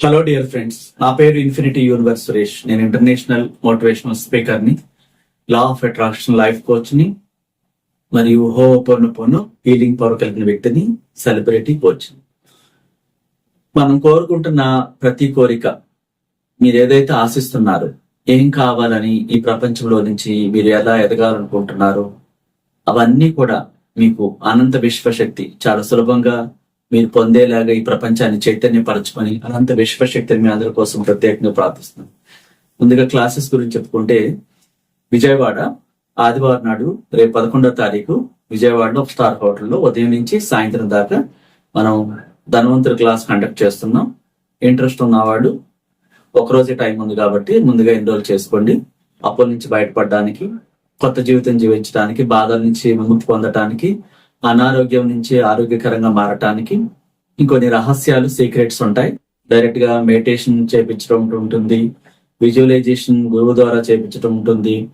Hello dear friends నా పేరు infinity universe Suresh. నేను ఇంటర్నేషనల్ మోటివేషనల్ స్పీకర్ని లా ఆఫ్ అట్రాక్షన్ లైఫ్ కోచ్ని మరియు హో పొన్ను పొన్ను హీలింగ్ పవర్ కలిగిన వ్యక్తిని సెలబ్రిటీ కోచ్ మనం కోరుకుంటున్న ప్రతి కోరిక మీరు ఏదైతే ఆశిస్తున్నారో ఏం కావాలని ఈ ప్రపంచంలో నుంచి మీరు ఎలా ఎదగాలనుకుంటున్నారో అవన్నీ కూడా మీకు అనంత విశ్వశక్తి చాలా సులభంగా మీరు పొందేలాగా ఈ ప్రపంచాన్ని చైతన్యపరచమని అనంత విశ్వశక్తిని మీ అందరి కోసం ప్రత్యేకంగా ప్రార్థిస్తున్నాం. ముందుగా క్లాసెస్ గురించి చెప్పుకుంటే విజయవాడ ఆదివారం నాడు రేపు పదకొండో తారీఖు విజయవాడలో ఒక స్టార్ హోటల్లో ఉదయం నుంచి సాయంత్రం దాకా మనం ధనవంతుల క్లాస్ కండక్ట్ చేస్తున్నాం. ఇంట్రెస్ట్ ఉన్నవాడు ఒకరోజే టైం ఉంది కాబట్టి ముందుగా ఎన్రోల్ చేసుకోండి. అప్పుల నుంచి బయటపడడానికి కొత్త జీవితం జీవించడానికి బాధల నుంచి విముక్తి పొందడానికి అనారోగ్యం నుంచి ఆరోగ్యకరంగా మారటానికి ఇంకొన్ని రహస్యాలు సీక్రెట్స్ ఉంటాయి. డైరెక్ట్గా మెడిటేషన్ చేపించడం ఉంటుంది. విజువలైజేషన్ గురువు ద్వారా చేపించడం ఉంటుంది.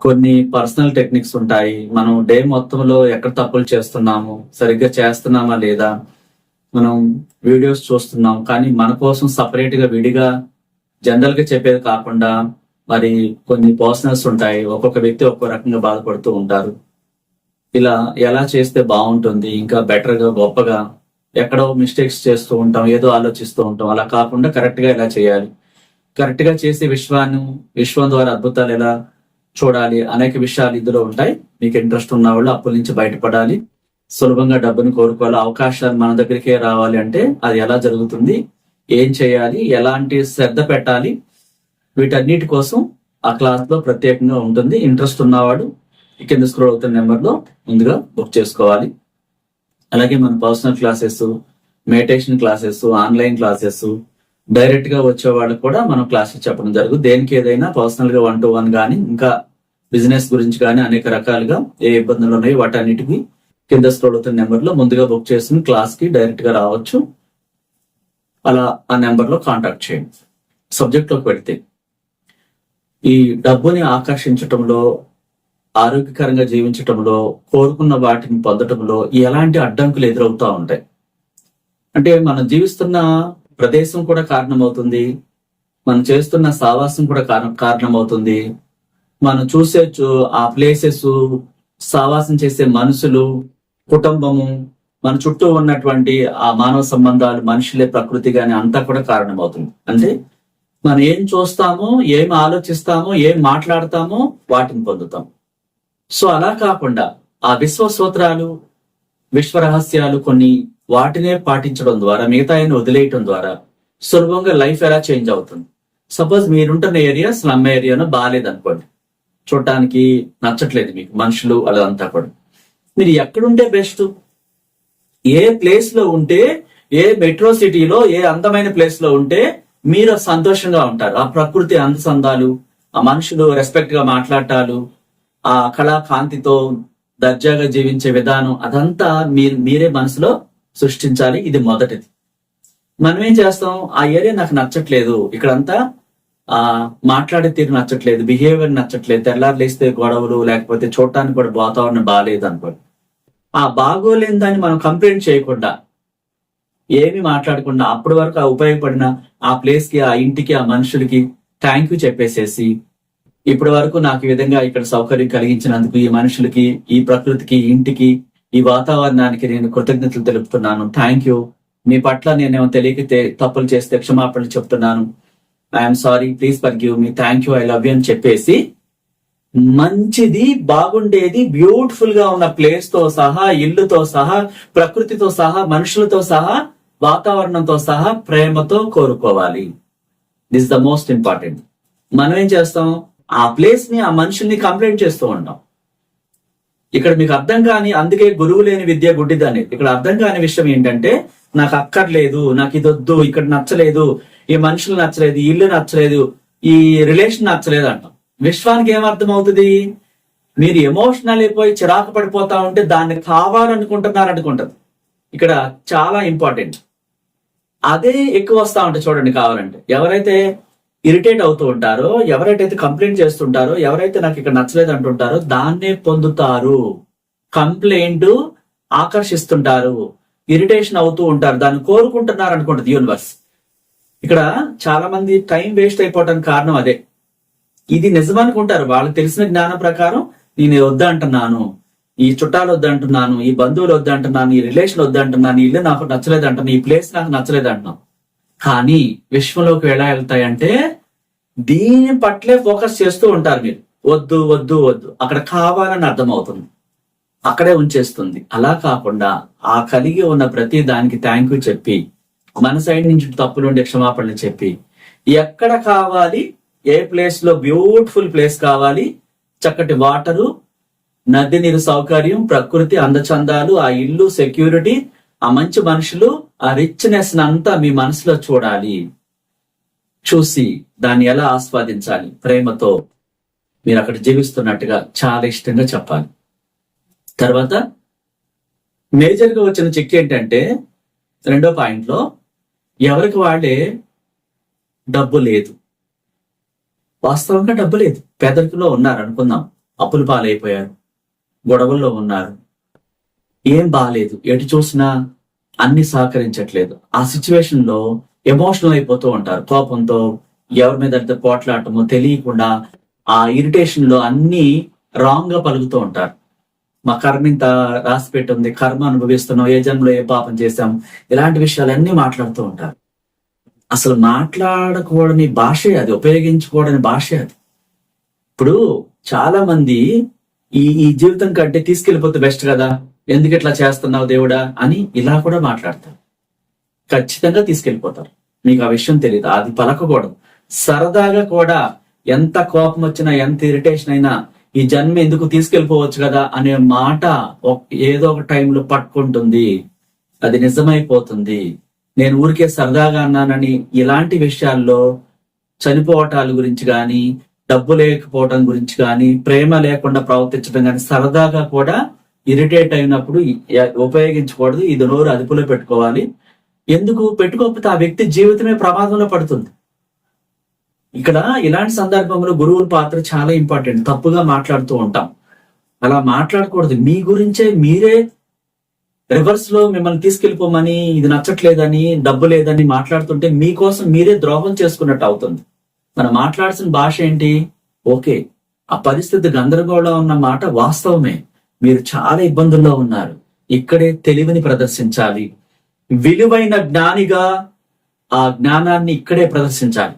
కొన్ని పర్సనల్ టెక్నిక్స్ ఉంటాయి. మనం డే మొత్తంలో ఎక్కడ తప్పులు చేస్తున్నాము సరిగ్గా చేస్తున్నామా లేదా మనం వీడియోస్ చూస్తున్నాం. కానీ మన కోసం సపరేట్గా విడిగా జనరల్గా చెప్పేది కాకుండా మరి కొన్ని పర్సనల్స్ ఉంటాయి. ఒక్కొక్క వ్యక్తి ఒక్కో రకంగా బాధపడుతూ ఉంటారు. ఇలా ఎలా చేస్తే బాగుంటుంది ఇంకా బెటర్గా గొప్పగా ఎక్కడో మిస్టేక్స్ చేస్తూ ఉంటాం ఏదో ఆలోచిస్తూ ఉంటాం. అలా కాకుండా కరెక్ట్గా ఎలా చేయాలి? కరెక్ట్గా చేసే విశ్వాన్ని విశ్వం ద్వారా అద్భుతాలు ఎలా చూడాలి అనేక విషయాలు ఇందులో ఉంటాయి. మీకు ఇంట్రెస్ట్ ఉన్న వాళ్ళు అప్పుల నుంచి బయటపడాలి. సులభంగా డబ్బును కోరుకోవాలి. అవకాశాలు మన దగ్గరికే రావాలి అంటే అది ఎలా జరుగుతుంది? ఏం చేయాలి? ఎలాంటి శ్రద్ధ పెట్టాలి? వీటన్నిటి కోసం ఆ క్లాస్లో ప్రత్యేకంగా ఉంటుంది. ఇంట్రెస్ట్ ఉన్నవాడు కింద స్క్రోల్ అవుతున్న నెంబర్లో ముందుగా బుక్ చేసుకోవాలి. అలాగే మన personal classes meditation classes online classes డైరెక్ట్గా వచ్చే వాళ్ళకి కూడా మనం క్లాసెస్ చెప్పడం జరుగుతుంది. దేనికి ఏదైనా పర్సనల్గా వన్ టు వన్ కానీ ఇంకా బిజినెస్ గురించి కానీ అనేక రకాలుగా ఏ ఇబ్బందులు ఉన్నాయి వాటన్నిటికి కింద స్క్రోల్ అవుతున్న నెంబర్లో ముందుగా బుక్ చేసుకుని క్లాస్కి డైరెక్ట్గా రావచ్చు. అలా ఆ నెంబర్లో కాంటాక్ట్ చేయండి. సబ్జెక్ట్లోకి పెడితే ఈ డబ్బుని ఆకర్షించటంలో ఆరోగ్యకరంగా జీవించటంలో కోరుకున్న వాటిని పొందటంలో ఎలాంటి అడ్డంకులు ఎదురవుతా ఉంటాయి? అంటే మనం జీవిస్తున్న ప్రదేశం కూడా కారణమవుతుంది మనం చేస్తున్న సావాసం కూడా కారణం కారణమవుతుంది మనం చూసే ఆ ప్లేసెస్ సావాసం చేసే మనుషులు కుటుంబము మన చుట్టూ ఉన్నటువంటి ఆ మానవ సంబంధాలు మనుషులే ప్రకృతి గాని అంతా కూడా కారణమవుతుంది. అంటే మనం ఏం చూస్తామో ఏం ఆలోచిస్తామో ఏం మాట్లాడతామో వాటిని పొందుతాం. సో అలా కాకుండా ఆ విశ్వసూత్రాలు విశ్వరహస్యాలు విశ్వ రహస్యాలు కొన్ని వాటినే పాటించడం ద్వారా మిగతా వదిలేయటం ద్వారా సులభంగా లైఫ్ ఎలా చేంజ్ అవుతుంది. సపోజ్ మీరుంటున్న ఏరియా స్లమ్ ఏరియాను బాగాలేదనుకోండి చూడటానికి నచ్చట్లేదు మీకు మనుషులు అదంతా కూడా. మీరు ఎక్కడుంటే బెస్ట్? ఏ ప్లేస్లో ఉంటే ఏ మెట్రో సిటీలో ఏ అందమైన ప్లేస్లో ఉంటే మీరు సంతోషంగా ఉంటారు. ఆ ప్రకృతి అందసందాలు ఆ మనుషులు రెస్పెక్ట్గా మాట్లాడటాలు ఆ కళాకాంతితో దర్జాగా జీవించే విధానం అదంతా మీరు మీరే మనసులో సృష్టించాలి. ఇది మొదటిది. మనం ఏం చేస్తాం? ఆ ఏరియా నాకు నచ్చట్లేదు. ఇక్కడంతా ఆ మాట్లాడే తీరు నచ్చట్లేదు. బిహేవియర్ నచ్చట్లేదు. తెల్లారు లేస్తే గొడవలు లేకపోతే చూడటానికి కూడా వాతావరణం బాగాలేదు అనుకోండి. ఆ బాగోలేని దాన్ని మనం కంప్లైంట్ చేయకుండా ఏమి మాట్లాడకుండా అప్పటి వరకు ఆ ఉపయోగపడిన ఆ ప్లేస్కి ఆ ఇంటికి ఆ మనుషులకి థ్యాంక్ యూ చెప్పేసేసి ఇప్పటి వరకు నాకు విధంగా ఇక్కడ సౌకర్యం కలిగించినందుకు ఈ మనుషులకి ఈ ప్రకృతికి ఇంటికి ఈ వాతావరణానికి నేను కృతజ్ఞతలు తెలుపుతున్నాను. థ్యాంక్ యూ మీ పట్ల నేనేమో తెలియక తప్పులు చేస్తే క్షమాపణలు చెప్తున్నాను. I'm sorry please forgive me thank you I love you అని చెప్పేసి మంచిది బాగుండేది బ్యూటిఫుల్గా ఉన్న ప్లేస్తో సహా ఇల్లుతో సహా ప్రకృతితో సహా మనుషులతో సహా వాతావరణంతో సహా ప్రేమతో కోరుకోవాలి. దిస్ ద మోస్ట్ ఇంపార్టెంట్ మనం ఏం చేస్తాం? ఆ ప్లేస్ని ఆ మనుషుల్ని కంప్లైంట్ చేస్తూ ఉంటాం ఇక్కడ మీకు అర్థం కాని అందుకే గురువు లేని విద్య గుడ్డిదని. ఇక్కడ అర్థం కాని విషయం ఏంటంటే నాకు అక్కర్లేదు నాకు ఇది వద్దు ఇక్కడ నచ్చలేదు ఈ మనుషులు నచ్చలేదు ఇల్లు నచ్చలేదు ఈ రిలేషన్ నచ్చలేదు అంటాం. విశ్వానికి ఏమర్థం అవుతుంది మీరు ఎమోషనల్ అయిపోయి చిరాకు పడిపోతా ఉంటే దాన్ని కావాలనుకుంటున్నారు అనుకుంటది ఇక్కడ చాలా ఇంపార్టెంట్ అదే ఎక్కువ వస్తా ఉంటే చూడండి కావాలంటే. ఎవరైతే ఇరిటేట్ అవుతూ ఉంటారో ఎవరైతే కంప్లైంట్ చేస్తుంటారో ఎవరైతే నాకు ఇక్కడ నచ్చలేదు అంటుంటారో దాన్నే పొందుతారు. కంప్లైంట్ ఆకర్షిస్తుంటారు. ఇరిటేషన్ అవుతూ ఉంటారు. దాన్ని కోరుకుంటున్నారు అనుకుంటుంది యూనివర్స్. ఇక్కడ చాలా మంది టైం వేస్ట్ అయిపోవడానికి కారణం అదే. ఇది నిజమనుకుంటారు వాళ్ళకి తెలిసిన జ్ఞానం ప్రకారం నేను వద్దంటున్నాను. ఈ చుట్టాలు వద్దంటున్నాను. ఈ బంధువులు వద్దంటున్నాను. ఈ రిలేషన్ వద్దంటున్నాను. ఈ ఇల్లు నాకు నచ్చలేదు అంటున్నాను. ఈ ప్లేస్ నాకు నచ్చలేదు అంటున్నాను. కానీ విశ్వంలోకి ఎలా వెళ్తాయంటే దీని పట్లే ఫోకస్ చేస్తూ ఉంటారు మీరు. వద్దు వద్దు వద్దు. అక్కడ కావాలని అర్థమవుతుంది. అక్కడే ఉంచేస్తుంది. అలా కాకుండా ఆ కలిగి ఉన్న ప్రతి దానికి థ్యాంక్ యూ చెప్పి మన సైడ్ నుంచి తప్పులుండే క్షమాపణలు చెప్పి ఎక్కడ కావాలి ఏ ప్లేస్లో బ్యూటిఫుల్ ప్లేస్ కావాలి చక్కటి వాటరు నది నీరు సౌకర్యం ప్రకృతి అందచందాలు ఆ ఇల్లు సెక్యూరిటీ ఆ మంచి మనుషులు ఆ రిచ్నెస్ అంతా మీ మనసులో చూడాలి. చూసి దాన్ని ఎలా ఆస్వాదించాలి? ప్రేమతో మీరు అక్కడ జీవిస్తున్నట్టుగా చాలా ఇష్టంగా చెప్పాలి. తర్వాత మేజర్గా వచ్చిన చెక్ ఏంటంటే రెండో పాయింట్లో ఎవరికి వాళ్ళే డబ్బు లేదు. వాస్తవంగా డబ్బు లేదు. పేదరికలో ఉన్నారు అనుకుందాం. అప్పులు పాలైపోయారు. గొడవల్లో ఉన్నారు. ఏం బాగాలేదు ఎటు చూసినా అన్ని సహకరించట్లేదు. ఆ సిచ్యువేషన్లో ఎమోషనల్ అయిపోతూ ఉంటారు. కోపంతో ఎవరి మీద అయితే పోట్లాడటమో తెలియకుండా ఆ ఇరిటేషన్లో అన్ని రాంగ్గా పలుకుతూ ఉంటారు. మా కర్మ ఇంత రాసి పెట్టుంది కర్మ అనుభవిస్తున్నాం ఏ జన్మలో ఏ పాపం చేశాం ఇలాంటి విషయాలన్నీ మాట్లాడుతూ ఉంటారు. అసలు మాట్లాడకూడని భాషే అది ఉపయోగించుకోవడని భాషే అది. ఇప్పుడు చాలా మంది ఈ ఈ జీవితం కంటే తీసుకెళ్ళిపోతే బెస్ట్ కదా? ఎందుకు ఇట్లా చేస్తున్నావు దేవుడా అని ఇలా కూడా మాట్లాడతారు. ఖచ్చితంగా తీసుకెళ్ళిపోతారు. మీకు ఆ విషయం తెలియదు అది పలకకూడదు. సరదాగా కూడా ఎంత కోపం వచ్చినా ఎంత ఇరిటేషన్ అయినా ఈ జన్మ ఎందుకు తీసుకెళ్ళిపోవచ్చు కదా అనే మాట ఏదో ఒక టైంలో పట్టుకుంటుంది. అది నిజమైపోతుంది. నేను ఊరికే సరదాగా అన్నానని ఇలాంటి విషయాల్లో చనిపోవటాల గురించి కానీ డబ్బు లేకపోవడం గురించి కానీ ప్రేమ లేకుండా ప్రవర్తించడం కానీ సరదాగా కూడా ఇరిటేట్ అయినప్పుడు ఉపయోగించకూడదు ఇది నోరు అదుపులో పెట్టుకోవాలి. ఎందుకు? పెట్టుకోకపోతే ఆ వ్యక్తి జీవితమే ప్రమాదంలో పడుతుంది. ఇక్కడ ఇలాంటి సందర్భంలో గురువుల పాత్ర చాలా ఇంపార్టెంట్. తప్పుగా మాట్లాడుతూ ఉంటాం. అలా మాట్లాడకూడదు. మీ గురించే మీరే రివర్స్లో మిమ్మల్ని తీసుకెళ్ళిపోమని ఇది నచ్చట్లేదని డబ్బు లేదని మాట్లాడుతుంటే మీకోసం మీరే ద్రోహం చేసుకున్నట్టు అవుతుంది. మనం మాట్లాడాల్సిన భాష ఏంటి? ఓకే. ఆ పరిస్థితి గందరగోళం ఉన్న మాట వాస్తవమే. మీరు చాలా ఇబ్బందుల్లో ఉన్నారు. ఇక్కడే తెలివిని ప్రదర్శించాలి. విలువైన జ్ఞానిగా ఆ జ్ఞానాన్ని ఇక్కడే ప్రదర్శించాలి.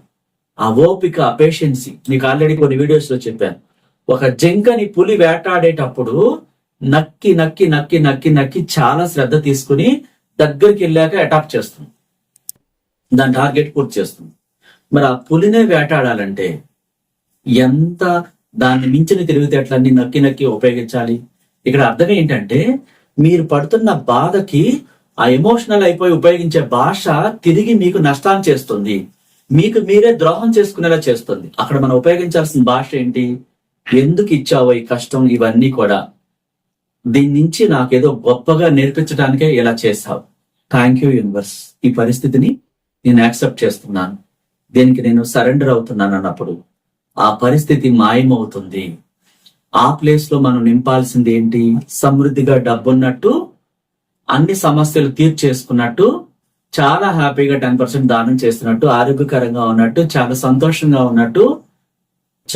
ఆ ఓపిక పేషెన్సీ మీకు ఆల్రెడీ కొన్ని వీడియోస్లో చెప్పాను. ఒక జంకని పులి వేటాడేటప్పుడు నక్కి నక్కి నక్కి నక్కి నక్కి చాలా శ్రద్ధ తీసుకుని దగ్గరికి వెళ్ళాక అటాక్ చేస్తుంది. దాని టార్గెట్ పూర్తి చేస్తుంది. మరి ఆ పులినే వేటాడాలంటే ఎంత దాన్ని మించిన తెలివితేటలన్నీ నక్కి నక్కి ఉపయోగించాలి? ఇక్కడ అర్థం ఏంటంటే మీరు పడుతున్న బాధకి ఆ ఎమోషనల్ అయిపోయి ఉపయోగించే భాష తిరిగి మీకు నష్టాన్ని చేస్తుంది. మీకు మీరే ద్రోహం చేసుకునేలా చేస్తుంది. అక్కడ మనం ఉపయోగించాల్సిన భాష ఏంటి? ఎందుకు ఇచ్చావో ఈ కష్టం ఇవన్నీ కూడా. దీని నుంచి నాకేదో గొప్పగా నేర్పించడానికే ఇలా చేశావు. థ్యాంక్ యూ యూనివర్స్ ఈ పరిస్థితిని నేను యాక్సెప్ట్ చేస్తున్నాను. దీనికి నేను సరెండర్ అవుతున్నాను అన్నప్పుడు. ఆ పరిస్థితి మాయమవుతుంది. ఆ ప్లేస్లో మనం నింపాల్సింది ఏంటి? సమృద్ధిగా డబ్బున్నట్టు అన్ని సమస్యలు తీర్చేసుకున్నట్టు చాలా హ్యాపీగా టెన్ పర్సెంట్ దానం చేస్తున్నట్టు ఆరోగ్యకరంగా ఉన్నట్టు చాలా సంతోషంగా ఉన్నట్టు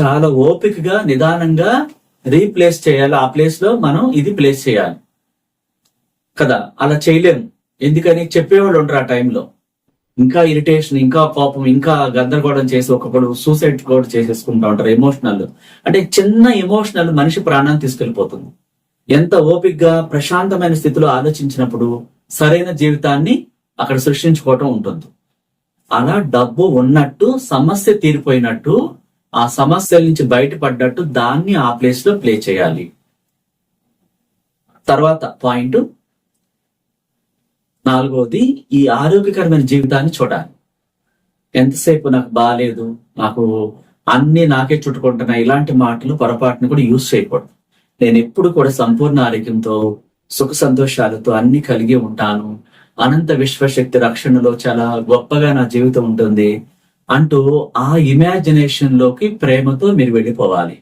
చాలా ఓపికగా నిదానంగా రీప్లేస్ చేయాలి. ఆ ప్లేస్లో మనం ఇది ప్లేస్ చేయాలి. కదా? అలా చేయలేము. ఎందుకని? చెప్పేవాళ్ళు ఉండరు ఆ టైంలో ఇంకా ఇరిటేషన్ ఇంకా కోపం ఇంకా గందరగోళం చేసి ఒకప్పుడు సూసైడ్ కూడా చేసేసుకుంటా ఉంటారు ఎమోషనల్ అంటే చిన్న ఎమోషనల్ మనిషి ప్రాణాన్ని తీసుకెళ్ళిపోతుంది ఎంత ఓపిగ్గా ప్రశాంతమైన స్థితిలో ఆలోచించినప్పుడు సరైన జీవితాన్ని అక్కడ సృష్టించుకోవటం ఉంటుంది. అలా డబ్బు ఉన్నట్టు సమస్య తీరిపోయినట్టు ఆ సమస్యల నుంచి బయటపడ్డట్టు దాన్ని ఆ ప్లేస్లో ప్లే చేయాలి. తర్వాత పాయింట్ నాలుగవది ఈ ఆరోగ్యకరమైన జీవితాన్ని చూడాలి. ఎంతసేపు నాకు బాగాలేదు నాకు అన్ని నాకే చుట్టుకుంటున్నా ఇలాంటి మాటలు పొరపాటును కూడా యూజ్ చేయకూడదు. నేను ఎప్పుడు కూడా సంపూర్ణ ఆరోగ్యంతో సుఖ సంతోషాలతో అన్ని కలిగి ఉంటాను. అనంత విశ్వశక్తి రక్షణలో చాలా గొప్పగా నా జీవితం ఉంటుంది అంటూ ఆ ఇమాజినేషన్లోకి ప్రేమతో మీరు వెళ్ళిపోవాలి.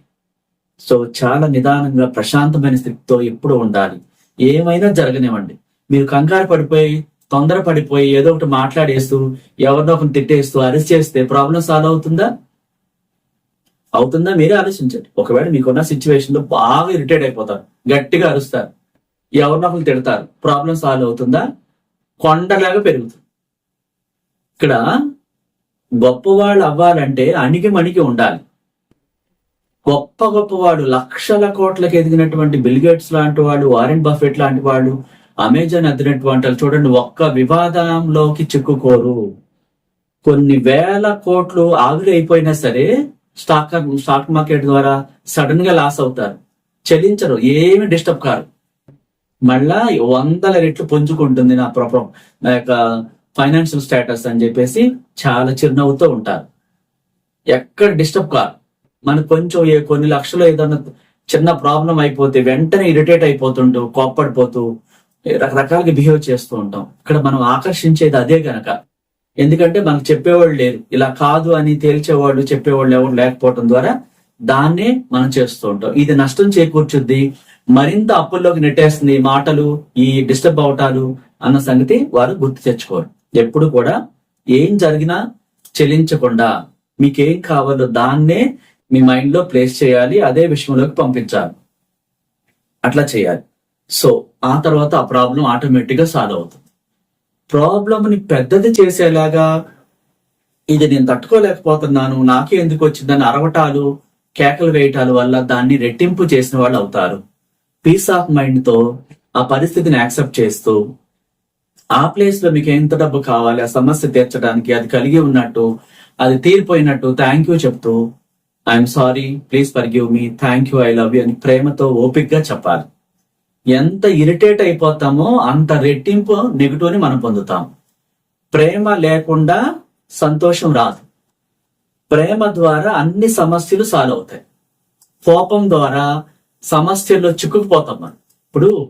సో చాలా నిదానంగా ప్రశాంతమైన స్థితితో ఎప్పుడు ఉండాలి. ఏమైనా జరగనివ్వండి. మీరు కంగారు పడిపోయి తొందర పడిపోయి ఏదో ఒకటి మాట్లాడేస్తూ ఎవరినో ఒకరిని తిట్టేస్తూ అరెస్ట్ చేస్తే ప్రాబ్లం సాల్వ్ అవుతుందా? అవుతుందా? మీరే ఆలోచించండి. ఒకవేళ మీకున్న సిచ్యువేషన్లో బాగా ఇరిటేట్ అయిపోతారు. గట్టిగా అరుస్తారు. ఎవరినో ఒకరు తిడతారు. ప్రాబ్లం సాల్వ్ అవుతుందా? కొండలాగా పెరుగుతుంది. ఇక్కడ గొప్పవాళ్ళు అవ్వాలంటే అణికి మణికి ఉండాలి. గొప్ప గొప్పవాడు లక్షల కోట్లకు ఎదిగినటువంటి బిల్గేట్స్ లాంటి వాళ్ళు వారెన్ బఫెట్ లాంటి వాళ్ళు అమెజాన్ అద్దినటువంటి వాళ్ళు చూడండి ఒక్క వివాదంలోకి చిక్కుకోరు. కొన్ని వేల కోట్లు ఆవిరి సరే స్టాక్ స్టాక్ మార్కెట్ ద్వారా సడన్గా లాస్ అవుతారు. చెల్లించరు ఏమి డిస్టర్బ్ కారు. మళ్ళా వందల రెట్లు పుంజుకుంటుంది నా ప్రాబ్లం నా యొక్క ఫైనాన్షియల్ స్టేటస్ అని చెప్పేసి చాలా చిరునవ్వుతో ఉంటారు. ఎక్కడ డిస్టర్బ్ కాదు మనకు కొంచెం ఏ కొన్ని లక్షలు ఏదన్నా చిన్న ప్రాబ్లం అయిపోతే వెంటనే ఇరిటేట్ అయిపోతుంటూ కోప్పడిపోతూ రకరకాలుగా బిహేవ్ చేస్తూ ఉంటాం. ఇక్కడ మనం ఆకర్షించేది అదే గనక. ఎందుకంటే మనకు చెప్పేవాళ్ళు లేరు. ఇలా కాదు అని తేల్చేవాళ్ళు చెప్పేవాళ్ళు ఎవరు లేకపోవడం ద్వారా దాన్నే మనం చేస్తూ ఉంటాం. ఇది నష్టం చేకూర్చుద్ది. మరింత అప్పుల్లోకి నెట్టేస్తుంది ఈ మాటలు ఈ డిస్టర్బ్ అవటాలు అన్న సంగతి వారు గుర్తు తెచ్చుకోరు. ఎప్పుడు కూడా ఏం జరిగినా చెల్లించకుండా మీకేం కావాలో దాన్నే మీ మైండ్లో ప్లేస్ చేయాలి అదే విషయంలోకి పంపించాలి. అట్లా చేయాలి. సో ఆ తర్వాత ఆ ప్రాబ్లం ఆటోమేటిక్గా సాల్వ్ అవుతుంది. ప్రాబ్లంని పెద్దది చేసేలాగా ఇది నేను తట్టుకోలేకపోతున్నాను నాకే ఎందుకు వచ్చిందని అరవటాలు కేకలు వేయటాలు వల్ల దాన్ని రెట్టింపు చేసిన వాళ్ళు అవుతారు. పీస్ ఆఫ్ మైండ్తో ఆ పరిస్థితిని యాక్సెప్ట్ చేస్తూ ఆ ప్లేస్లో మీకు ఎంత డబ్బు కావాలి ఆ సమస్య తీర్చడానికి అది కలిగి ఉన్నట్టు అది తీరిపోయినట్టు థ్యాంక్ యూ చెప్తూ I'm sorry please forgive me thank you I love you అని ప్రేమతో ఓపిక్గా చెప్పాలి. ఎంత ఇరిటేట్ అయిపోతామో అంత రెట్టింపు నెగిటివ్ని మనం పొందుతాం. ప్రేమ లేకుండా సంతోషం రాదు. ప్రేమ ద్వారా అన్ని సమస్యలు సాల్వ్ అవుతాయి. కోపం ద్వారా సమస్యల్లో చిక్కుకుపోతాం మనం. ఇప్పుడు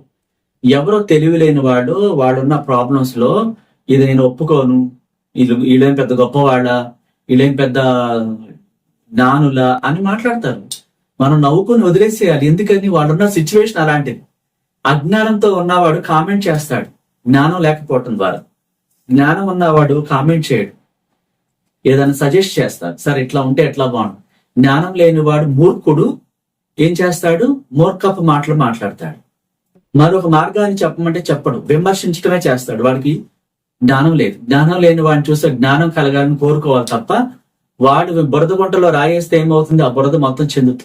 ఎవరో తెలివి లేని వాడు వాడున్న ప్రాబ్లమ్స్లో ఇది నేను ఒప్పుకోను వీళ్ళు వీళ్ళేం పెద్ద గొప్పవాళ్ళ వీళ్ళేం పెద్ద జ్ఞానుల అని మాట్లాడతారు. మనం నవ్వుకొని వదిలేసేయాలి. ఎందుకని? వాడున్న సిచ్యువేషన్ అలాంటిది. అజ్ఞానంతో ఉన్నవాడు కామెంట్ చేస్తాడు. జ్ఞానం లేకపోవటం ద్వారా. జ్ఞానం ఉన్నవాడు కామెంట్ చేయడు. ఏదైనా సజెస్ట్ చేస్తాడు. సరే ఇట్లా ఉంటే ఎట్లా బాగుండు? జ్ఞానం లేనివాడు మూర్ఖుడు ఏం చేస్తాడు? మూర్ఖపు మాటలు మాట్లాడతాడు. మరొక మార్గాన్ని చెప్పమంటే చెప్పడు. విమర్శించడమే చేస్తాడు. వాడికి జ్ఞానం లేదు. జ్ఞానం లేని వాడిని చూస్తే జ్ఞానం కలగాలని కోరుకోవాలి తప్ప వాడు బురద గుంటలో రాయేస్తే ఏమవుతుంది? ఆ బురద మొత్తం చెందుతుంది.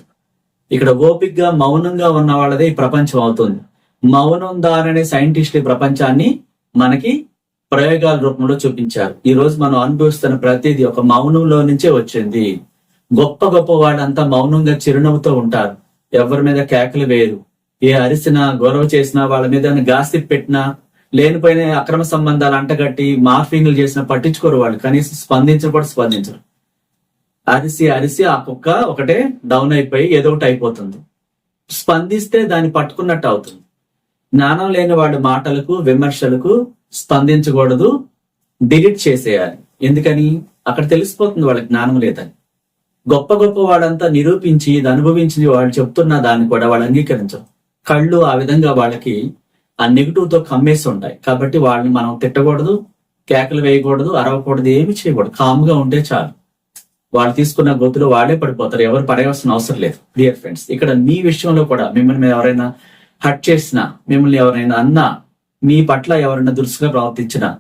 ఇక్కడ ఓపిక్గా మౌనంగా ఉన్న వాళ్ళదే ఈ ప్రపంచం అవుతుంది. మౌనం ద్వారానే సైంటిస్టులు ఈ ప్రపంచాన్ని మనకి ప్రయోగాల రూపంలో చూపించారు. ఈ రోజు మనం అనుభవిస్తున్న ప్రతిదీ ఒక మౌనంలో నుంచే వచ్చింది. గొప్ప గొప్ప వాళ్ళంతా మౌనంగా చిరునవ్వుతో ఉంటారు. ఎవరి మీద కేకలు వేయరు. ఏ అరిసినా గొడవ చేసినా వాళ్ళ మీద గాసిప్ పెట్టినా లేనిపోయిన అక్రమ సంబంధాలు అంటగట్టి మార్ఫింగ్లు చేసినా పట్టించుకోరు వాళ్ళు. కనీసం స్పందించరు కూడా స్పందించరు. అరిసి అరిసి ఆ కుక్క ఒకటే డౌన్ అయిపోయి ఏదో ఒకటి అయిపోతుంది. స్పందిస్తే దాన్ని పట్టుకున్నట్టు అవుతుంది. జ్ఞానం లేని వాడి మాటలకు విమర్శలకు స్పందించకూడదు. డిలీట్ చేసేయాలి. ఎందుకని? అక్కడ తెలిసిపోతుంది వాళ్ళకి జ్ఞానం లేదని. గొప్ప గొప్ప వాడంతా నిరూపించి ఇది అనుభవించి వాళ్ళు చెప్తున్న దాన్ని కూడా వాళ్ళు అంగీకరించరు. కళ్ళు ఆ విధంగా వాళ్ళకి ఆ నెగిటివ్తో కమ్మేసి ఉంటాయి. కాబట్టి వాళ్ళని మనం తిట్టకూడదు కేకలు వేయకూడదు అరవకూడదు ఏమి చేయకూడదు. కామ్గా ఉంటే చాలు. వాళ్ళు తీసుకున్న గొంతులో వాళ్ళే పడిపోతారు. ఎవరు పడేయాల్సిన అవసరం లేదు. డియర్ ఫ్రెండ్స్ ఇక్కడ మీ విషయంలో కూడా మిమ్మల్ని మీద ఎవరైనా హట్ చేసినా మిమ్మల్ని ఎవరైనా అన్నా మీ పట్ల ఎవరైనా దురుసుగా ప్రవర్తించిన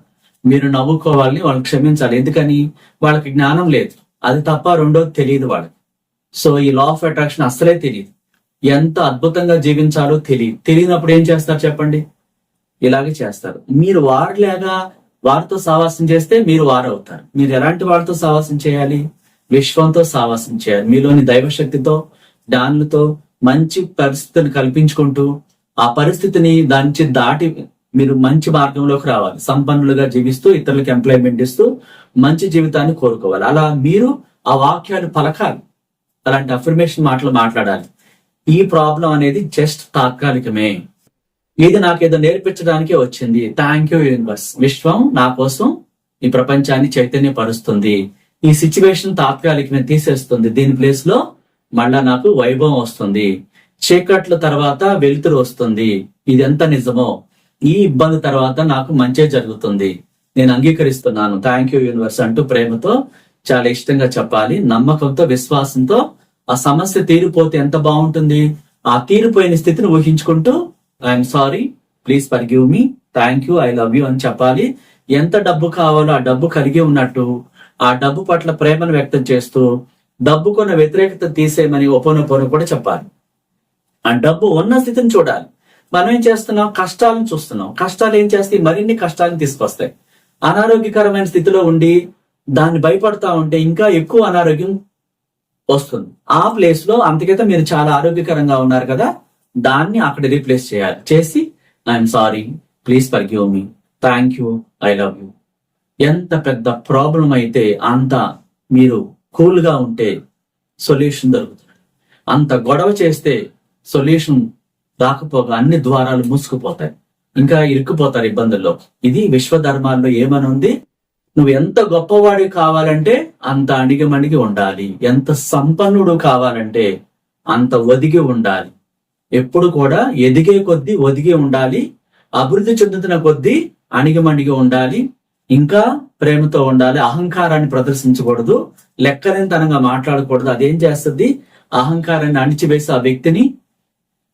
మీరు నవ్వుకోవాలని వాళ్ళు క్షమించాలి. ఎందుకని? వాళ్ళకి జ్ఞానం లేదు. అది తప్ప రెండోది తెలియదు వాళ్ళకి. సో ఈ లా ఆఫ్ అట్రాక్షన్ అస్సలే తెలియదు. ఎంత అద్భుతంగా జీవించాలో తెలియదు. తెలియనప్పుడు ఏం చేస్తారు చెప్పండి? ఇలాగే చేస్తారు. మీరు వారిలాగా వారితో సావాసం చేస్తే మీరు వారు అవుతారు మీరు ఎలాంటి వారితో సావాసం చేయాలి? విశ్వంతో సావాసం చేయాలి. మీలోని దైవశక్తితో దానులతో మంచి పరిస్థితిని కల్పించుకుంటూ ఆ పరిస్థితిని దాంచి దాటి మీరు మంచి మార్గంలోకి రావాలి. సంపన్నులుగా జీవిస్తూ ఇతరులకు ఎంప్లాయ్మెంట్ ఇస్తూ మంచి జీవితాన్ని కోరుకోవాలి. అలా మీరు ఆ వాక్యాలు పలకాలి. అలాంటి అఫర్మేషన్ మాటలు మాట్లాడాలి. ఈ ప్రాబ్లం అనేది జస్ట్ తాత్కాలికమే. ఇది నాకేదో నేర్పించడానికే వచ్చింది. థ్యాంక్ యూ యూనివర్స్ విశ్వం నా కోసం ఈ ప్రపంచాన్ని చైతన్యపరుస్తుంది. ఈ సిచ్యువేషన్ తాత్కాలికమే తీసేస్తుంది. దీని ప్లేస్లో మళ్ళా నాకు వైభవం వస్తుంది. చీకట్ల తర్వాత వెలుతురు వస్తుంది. ఇది ఎంత నిజమో? ఈ ఇబ్బంది తర్వాత నాకు మంచే జరుగుతుంది. నేను అంగీకరిస్తున్నాను. థ్యాంక్ యూ యూనివర్స్ అంటూ ప్రేమతో చాలా ఇష్టంగా చెప్పాలి. నమ్మకంతో విశ్వాసంతో ఆ సమస్య తీరిపోతే ఎంత బాగుంటుంది? ఆ తీరిపోయిన స్థితిని ఊహించుకుంటూ I'm sorry please forgive me thank you I love you అని చెప్పాలి. ఎంత డబ్బు కావాలో ఆ డబ్బు కలిగి ఉన్నట్టు ఆ డబ్బు పట్ల ప్రేమను వ్యక్తం చేస్తూ డబ్బుకున్న వ్యతిరేకత తీసేయమని ఒపోనొపోను కూడా చెప్పాలి. ఆ డబ్బు ఉన్న స్థితిని చూడాలి. మనం ఏం చేస్తున్నాం? కష్టాలను చూస్తున్నాం. కష్టాలు ఏం చేస్తాయి? మరిన్ని కష్టాలను తీసుకొస్తాయి. అనారోగ్యకరమైన స్థితిలో ఉండి దాన్ని భయపడతా ఉంటే ఇంకా ఎక్కువ అనారోగ్యం వస్తుంది. ఆ ప్లేస్లో అంతకైతే మీరు చాలా ఆరోగ్యకరంగా ఉన్నారు కదా దాన్ని అక్కడ రీప్లేస్ చేయాలి. చేసి I'm sorry please forgive me thank you I love you ఎంత పెద్ద ప్రాబ్లం అయితే అంత మీరు కూల్గా ఉంటే సొల్యూషన్ దొరుకుతుంది. అంత గొడవ చేస్తే సొల్యూషన్ రాకపోగా అన్ని ద్వారాలు మూసుకుపోతాయి. ఇంకా ఇరుక్కుపోతారు ఇబ్బందుల్లో. ఇది విశ్వధర్మాల్లో ఏమని ఉంది? నువ్వు ఎంత గొప్పవాడు కావాలంటే అంత అణిగిమణిగి ఉండాలి. ఎంత సంపన్నుడు కావాలంటే అంత ఒదిగి ఉండాలి. ఎప్పుడు కూడా ఎదిగే కొద్దీ ఒదిగి ఉండాలి. అభివృద్ధి చెందుతున్న కొద్దీ అణిగిమణిగి ఉండాలి. ఇంకా ప్రేమతో ఉండాలి. అహంకారాన్ని ప్రదర్శించకూడదు. లెక్కలేనితనంగా మాట్లాడకూడదు. అదేం చేస్తుంది? అహంకారాన్ని అణిచివేసి ఆ వ్యక్తిని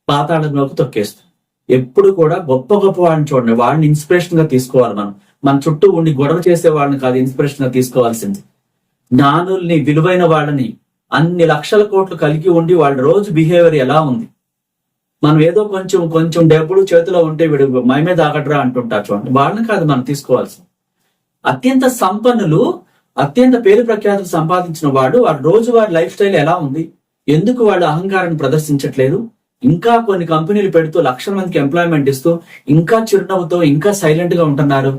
పాతాళంలోకి తొక్కేస్తుంది ఎప్పుడు కూడా గొప్ప గొప్ప వాడిని చూడండి. వాడిని ఇన్స్పిరేషన్గా తీసుకోవాలి మనం. మన చుట్టూ ఉండి గొడవ చేసే వాళ్ళని కాదు ఇన్స్పిరేషన్గా తీసుకోవాల్సింది. జ్ఞానుల్ని విలువైన వాళ్ళని అన్ని లక్షల కోట్లు కలిగి ఉండి వాళ్ళ రోజు బిహేవియర్ ఎలా ఉంది? మనం ఏదో కొంచెం కొంచెం డబ్బులు చేతిలో ఉంటే వీడు మై మీద ఆగడ్రా అంటుంటారు చూడండి. వాళ్ళని కాదు మనం తీసుకోవాల్సింది. అత్యంత సంపన్నులు అత్యంత పేరు ప్రఖ్యాతులు సంపాదించిన వాడు వాడు రోజువారి లైఫ్ స్టైల్ ఎలా ఉంది? ఎందుకు వాళ్ళు అహంకారాన్ని ప్రదర్శించట్లేదు? ఇంకా కొన్ని కంపెనీలు పెడుతూ లక్షల మందికి ఎంప్లాయ్మెంట్ ఇస్తూ ఇంకా చిరునవ్వుతో ఇంకా సైలెంట్గా ఉంటున్నారు.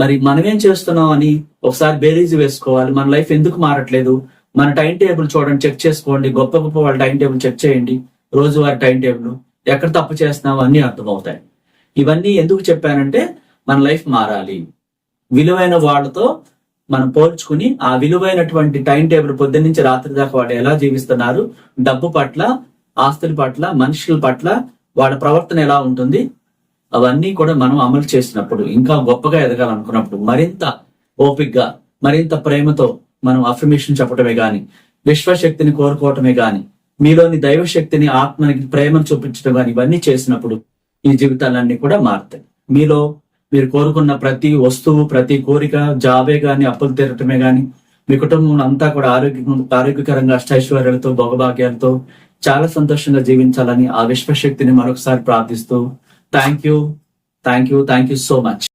మరి మనమేం చేస్తున్నాం అని ఒకసారి బేరీజ్ వేసుకోవాలి. మన లైఫ్ ఎందుకు మారట్లేదు? మన టైం టేబుల్ చూడండి చెక్ చేసుకోండి. గొప్ప గొప్ప వాళ్ళ టైం టేబుల్ చెక్ చేయండి. రోజువారి టైం టేబుల్ ఎక్కడ తప్పు చేస్తున్నావు అన్ని అర్థమవుతాయి. ఇవన్నీ ఎందుకు చెప్పానంటే మన లైఫ్ మారాలి. విలువైన వాళ్ళతో మనం పోల్చుకుని ఆ విలువైనటువంటి టైం టేబుల్ పొద్దున్న నుంచి రాత్రి దాకా వాళ్ళు ఎలా జీవిస్తున్నారు? డబ్బు పట్ల ఆస్తుల పట్ల మనుషుల పట్ల వాళ్ళ ప్రవర్తన ఎలా ఉంటుంది అవన్నీ కూడా మనం అమలు చేసినప్పుడు ఇంకా గొప్పగా ఎదగాలనుకున్నప్పుడు మరింత ఓపిక్గా మరింత ప్రేమతో మనం అఫర్మేషన్ చెప్పటమే గాని విశ్వశక్తిని కోరుకోవటమే గాని మీలోని దైవశక్తిని ఆత్మనికి ప్రేమను చూపించడం గాని ఇవన్నీ చేసినప్పుడు ఈ జీవితాలన్నీ కూడా మారుతాయి. మీలో మీరు కోరుకున్న ప్రతి వస్తువు ప్రతి కోరిక జాబే గాని అప్పులు తీరటమే గాని మీ కుటుంబం అంతా కూడా ఆరోగ్య ఆరోగ్యకరంగా అష్టైశ్వర్యాలతో భోగభాగ్యాలతో చాలా సంతోషంగా జీవించాలని ఆ విశ్వశక్తిని మరొకసారి ప్రార్థిస్తూ thank you thank you thank you so much